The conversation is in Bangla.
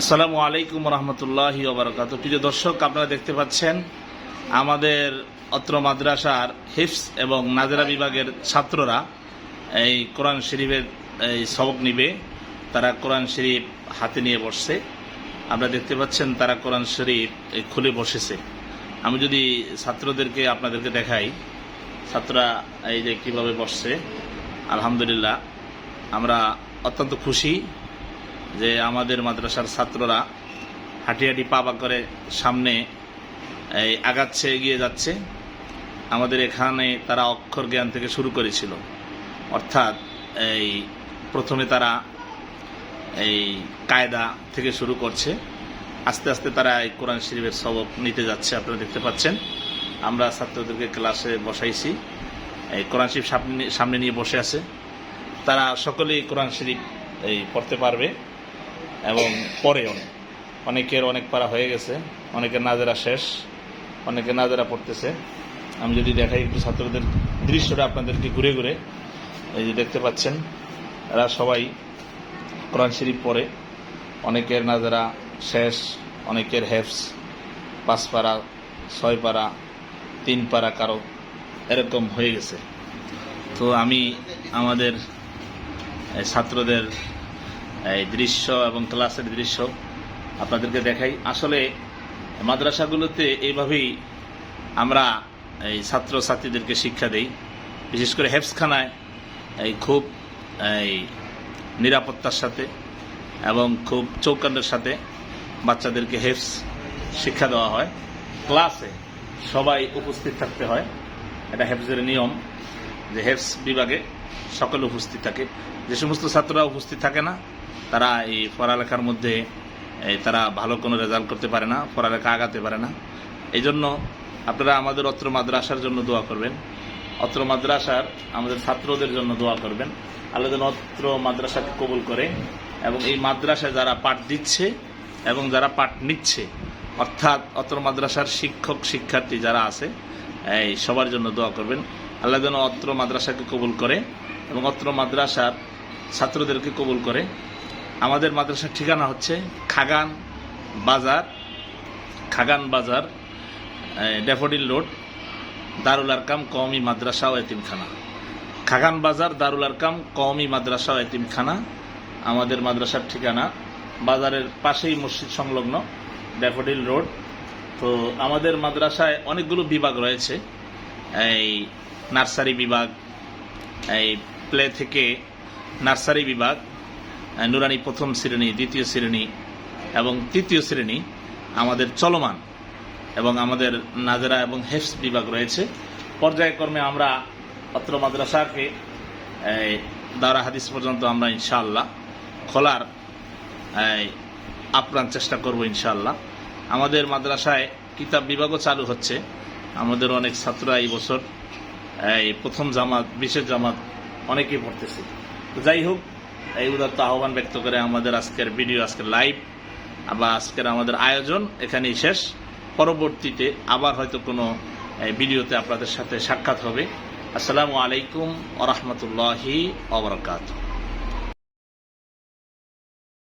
আসসালামু আলাইকুম রহমতুল্লাহ ওবরাকাত প্রিয় দর্শক, আপনারা দেখতে পাচ্ছেন আমাদের অত্র মাদ্রাসার হিফস এবং নাজেরা বিভাগের ছাত্ররা এই কোরআন শরীফের এই সবক নিবে। তারা কোরআন শরীফ হাতে নিয়ে বসছে। আপনারা দেখতে পাচ্ছেন তারা কোরআন শরীফ খুলে বসেছে। আমি যদি ছাত্রদেরকে আপনাদেরকে দেখাই, ছাত্ররা এই যে কীভাবে বসছে, আলহামদুলিল্লাহ, আমরা অত্যন্ত খুশি। যে আমাদের মাদ্রাসার ছাত্ররা হাঁটি হাঁটি পা করে সামনে, এই আগাচ্ছে, এগিয়ে যাচ্ছে। আমাদের এখানে তারা অক্ষর জ্ঞান থেকে শুরু করেছিল। অর্থাৎ এই প্রথমে তারা এই কায়দা থেকে শুরু করছে। আস্তে আস্তে তারা এই কোরআন শরীফের সবক নিতে যাচ্ছে, আপনারা দেখতে পাচ্ছেন। আমরা ছাত্রদেরকে ক্লাসে বসাইছি। এই কোরআন শরীফ সামনে নিয়ে বসে আছে। তারা সকলেই কোরআন শরীফ এই পড়তে পারবে। এবং পরেও অনেকের অনেক পারা হয়ে গেছে, অনেকের নাজেরা শেষ অনেকে নাজেরা পড়তেছে। আমি যদি দেখাই একটু ছাত্রদের দৃশ্যটা আপনাদেরকে ঘুরে ঘুরে, এই যে দেখতে পাচ্ছেন, এরা সবাই কোরআন শরীফ পড়ে। অনেকের নাজেরা শেষ, অনেকের হেফস পাঁচ পারা ছয় পারা তিন পারা কারও এরকম হয়ে গেছে। তো আমি আমাদের ছাত্রদের এই দৃশ্য এবং ক্লাসের দৃশ্য আপনাদেরকে দেখাই। আসলে মাদ্রাসাগুলোতে এইভাবেই আমরা এই ছাত্র ছাত্রীদেরকে শিক্ষা দেই। বিশেষ করে হেফসখানায় এই খুব এই নিরাপত্তার সাথে এবং খুব চৌকান্ডের সাথে বাচ্চাদেরকে হেফস শিক্ষা দেওয়া হয়। ক্লাসে সবাই উপস্থিত থাকতে হয়। এটা হেফজের নিয়ম যে হেফস বিভাগে সকলে উপস্থিত থাকে। যে সমস্ত ছাত্ররা উপস্থিত থাকে না তারা এই পড়ালেখার মধ্যে তারা ভালো কোনো রেজাল্ট করতে পারে না, পড়ালেখা আগাতে পারে না। এই জন্য আপনারা আমাদের অত্র মাদ্রাসার জন্য দোয়া করবেন। অত্র মাদ্রাসার আমাদের ছাত্রদের জন্য দোয়া করবেন। আল্লাহ অত্র মাদ্রাসাকে কবুল করে এবং এই মাদ্রাসায় যারা পাঠ দিচ্ছে এবং যারা পাঠ নিচ্ছে, অর্থাৎ অত্র মাদ্রাসার শিক্ষক, শিক্ষার্থী যারা আছে, এই সবার জন্য দোয়া করবেন। আল্লাহ যেন অত্র মাদ্রাসাকে কবুল করে এবং অত্র মাদ্রাসার ছাত্রদেরকে কবুল করে। আমাদের মাদ্রাসার ঠিকানা হচ্ছে খাগান বাজার খাগান বাজার ড্যাফোডিল রোড, দারুল আরকাম কওমি মাদ্রাসা ও এতিমখানা। খাগান বাজার, দারুল আরকাম কওমি মাদ্রাসা ও এতিমখানা, আমাদের মাদ্রাসার ঠিকানা। বাজারের পাশেই মসজিদ সংলগ্ন, ড্যাফোডিল রোড। তো আমাদের মাদ্রাসায় অনেকগুলো বিভাগ রয়েছে। এই নার্সারি বিভাগ, এই প্লে থেকে নার্সারি বিভাগ নুরানি প্রথম শ্রেণি, দ্বিতীয় শ্রেণি এবং তৃতীয় শ্রেণি আমাদের চলমান এবং আমাদের নাজেরা এবং হেফস বিভাগ রয়েছে। পর্যায়ক্রমে আমরা অত্র মাদ্রাসাকে দাওরা হাদিস পর্যন্ত আমরা ইনশাআল্লাহ খোলার আপ্রাণ চেষ্টা করব ইনশাআল্লাহ। আমাদের মাদ্রাসায় কিতাব বিভাগও চালু হচ্ছে। আমাদের অনেক ছাত্ররা এই বছর, এই, প্রথম জামাত, বিশেষ জামাত অনেকেই পড়তেছে। যাই হোক এই উদাত্ত আহ্বান ব্যক্ত করে আমাদের আজকের ভিডিও, আজকের লাইভ আবার আজকের আমাদের আয়োজন এখানেই শেষ। পরবর্তীতে আবার হয়তো কোনো ভিডিওতে আপনাদের সাথে সাক্ষাৎ হবে। আসসালামু আলাইকুম আ রহমতুল্লাহি